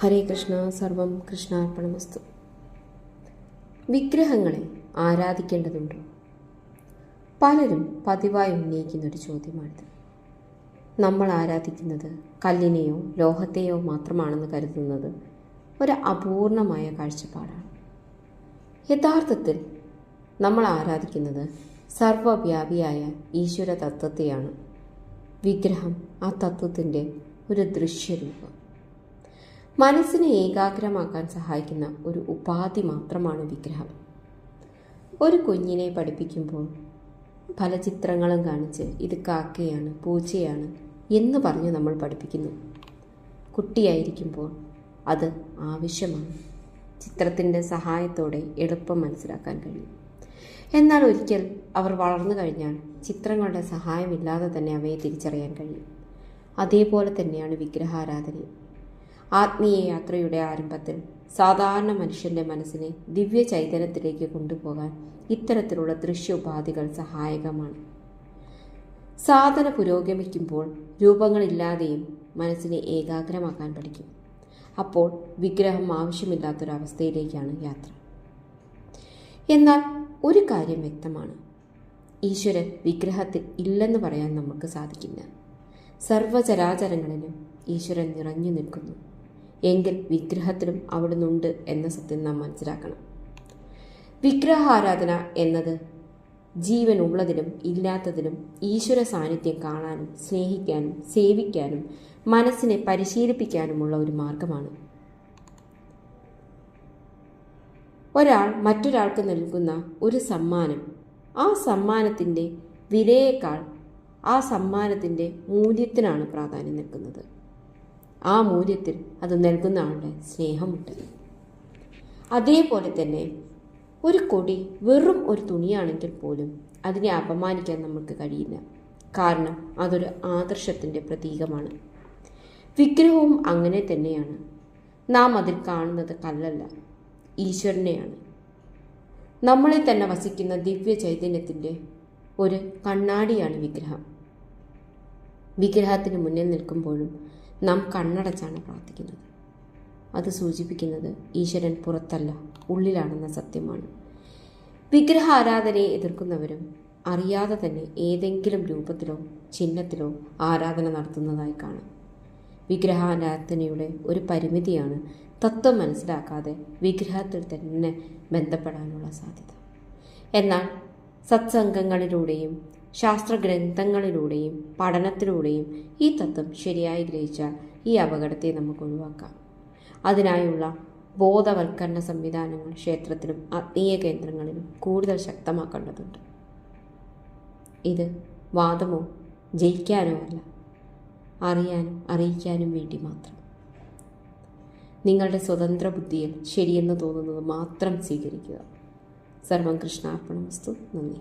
ഹരേ കൃഷ്ണ സർവം കൃഷ്ണാർപ്പണമസ്തു. വിഗ്രഹങ്ങളെ ആരാധിക്കേണ്ടതുണ്ടോ? പലരും പതിവായി ഉന്നയിക്കുന്ന ഒരു ചോദ്യമാണിത്. നമ്മൾ ആരാധിക്കുന്നത് കല്ലിനെയോ ലോഹത്തെയോ മാത്രമാണെന്ന് കരുതുന്നത് ഒരു അപൂർണമായ കാഴ്ചപ്പാടാണ്. യഥാർത്ഥത്തിൽ നമ്മൾ ആരാധിക്കുന്നത് സർവവ്യാപിയായ ഈശ്വര തത്വത്തെയാണ് വിഗ്രഹം ആ തത്വത്തിന്റെ ഒരു ദൃശ്യരൂപം. മനസ്സിനെ ഏകാഗ്രമാക്കാൻ സഹായിക്കുന്ന ഒരു ഉപാധി മാത്രമാണ് വിഗ്രഹം. ഒരു കുഞ്ഞിനെ പഠിപ്പിക്കുമ്പോൾ പല ചിത്രങ്ങളും കാണിച്ച് ഇത് കാക്കയാണ് പൂച്ചയാണ് എന്ന് പറഞ്ഞ് നമ്മൾ പഠിപ്പിക്കുന്നു. കുട്ടിയായിരിക്കുമ്പോൾ അത് ആവശ്യമാണ്. ചിത്രത്തിന്റെ സഹായത്തോടെ എളുപ്പം മനസ്സിലാക്കാൻ കഴിയും. എന്നാൽ ഒരിക്കൽ അവർ വളർന്നു കഴിഞ്ഞാൽ ചിത്രങ്ങളുടെ സഹായമില്ലാതെ തന്നെ അവയെ തിരിച്ചറിയാൻ കഴിയും. അതേപോലെ തന്നെയാണ് വിഗ്രഹാരാധനയും. ആത്മീയ യാത്രയുടെ ആരംഭത്തിൽ സാധാരണ മനുഷ്യന്റെ മനസ്സിനെ ദിവ്യ ചൈതന്യത്തിലേക്ക് കൊണ്ടുപോകാൻ ഇത്തരത്തിലുള്ള ദൃശ്യോപാധികൾ സഹായകമാണ്. സാധന പുരോഗമിക്കുമ്പോൾ രൂപങ്ങളില്ലാതെയും മനസ്സിനെ ഏകാഗ്രമാക്കാൻ പഠിക്കും. അപ്പോൾ വിഗ്രഹം ആവശ്യമില്ലാത്തൊരവസ്ഥയിലേക്കാണ് യാത്ര. എന്നാൽ ഒരു കാര്യം വ്യക്തമാണ്. ഈശ്വരൻ വിഗ്രഹത്തിൽ ഇല്ലെന്ന് പറയാൻ നമുക്ക് സാധിക്കില്ല. സർവചരാചരങ്ങളിലും ഈശ്വരൻ നിറഞ്ഞു നിൽക്കുന്നു. എങ്കിൽ വിഗ്രഹത്തിനും അവിടുന്നുണ്ട് എന്ന സത്യം നാം മനസ്സിലാക്കണം. വിഗ്രഹാരാധന എന്നത് ജീവൻ ഉള്ളതിലും ഇല്ലാത്തതിലും ഈശ്വര സാന്നിധ്യം കാണാനും സ്നേഹിക്കാനും സേവിക്കാനും മനസ്സിനെ പരിശീലിപ്പിക്കാനുമുള്ള ഒരു മാർഗമാണ്. ഒരാൾ മറ്റൊരാൾക്ക് നൽകുന്ന ഒരു സമ്മാനം ആ സമ്മാനത്തിന്റെ വിലയേക്കാൾ ആ സമ്മാനത്തിന്റെ മൂല്യത്തിനാണ് പ്രാധാന്യം നൽകുന്നത്. ആ മൂല്യത്തിൽ അത് നൽകുന്ന ആളുടെ സ്നേഹമുണ്ട്. അതേപോലെ തന്നെ ഒരു കൊടി വെറും ഒരു തുണിയാണെങ്കിൽ പോലും അതിനെ അപമാനിക്കാൻ നമുക്ക് കഴിയില്ല. കാരണം അതൊരു ആദർശത്തിന്റെ പ്രതീകമാണ്. വിഗ്രഹവും അങ്ങനെ തന്നെയാണ്. നാം അതിൽ കാണുന്നത് കല്ലല്ല ഈശ്വരനെയാണ്. നമ്മളിൽ തന്നെ വസിക്കുന്ന ദിവ്യ ചൈതന്യത്തിന്റെ ഒരു കണ്ണാടിയാണ് വിഗ്രഹം. വിഗ്രഹത്തിന് മുന്നിൽ നിൽക്കുമ്പോഴും നാം കണ്ണടച്ചാണ് പ്രാർത്ഥിക്കുന്നത്. അത് സൂചിപ്പിക്കുന്നത് ഈശ്വരൻ പുറത്തല്ല ഉള്ളിലാണെന്ന സത്യമാണ്. വിഗ്രഹ ആരാധനയെ എതിർക്കുന്നവരും അറിയാതെ തന്നെ ഏതെങ്കിലും രൂപത്തിലോ ചിഹ്നത്തിലോ ആരാധന നടത്തുന്നതായി കാണാം. വിഗ്രഹാരാധനയുടെ ഒരു പരിമിതിയാണ് തത്വം മനസ്സിലാക്കാതെ വിഗ്രഹത്തിൽ തന്നെ ബന്ധപ്പെടാനുള്ള സാധ്യത. എന്നാൽ സത്സംഗങ്ങളിലൂടെയും ശാസ്ത്രഗ്രന്ഥങ്ങളിലൂടെയും പഠനത്തിലൂടെയും ഈ തത്വം ശരിയായി ഗ്രഹിച്ചാൽ ഈ അപകടത്തെ നമുക്ക് ഒഴിവാക്കാം. അതിനായുള്ള ബോധവൽക്കരണ സംവിധാനങ്ങൾ ക്ഷേത്രത്തിലും ആത്മീയ കേന്ദ്രങ്ങളിലും കൂടുതൽ ശക്തമാക്കേണ്ടതുണ്ട്. ഇത് വാദമോ ജയിക്കാനോ അല്ല അറിയാനും അറിയിക്കാനും വേണ്ടി മാത്രം. നിങ്ങളുടെ സ്വതന്ത്ര ബുദ്ധിയിൽ ശരിയെന്ന് തോന്നുന്നത് മാത്രം സ്വീകരിക്കുക. സർവം കൃഷ്ണാർപ്പണ വസ്തു നന്ദി.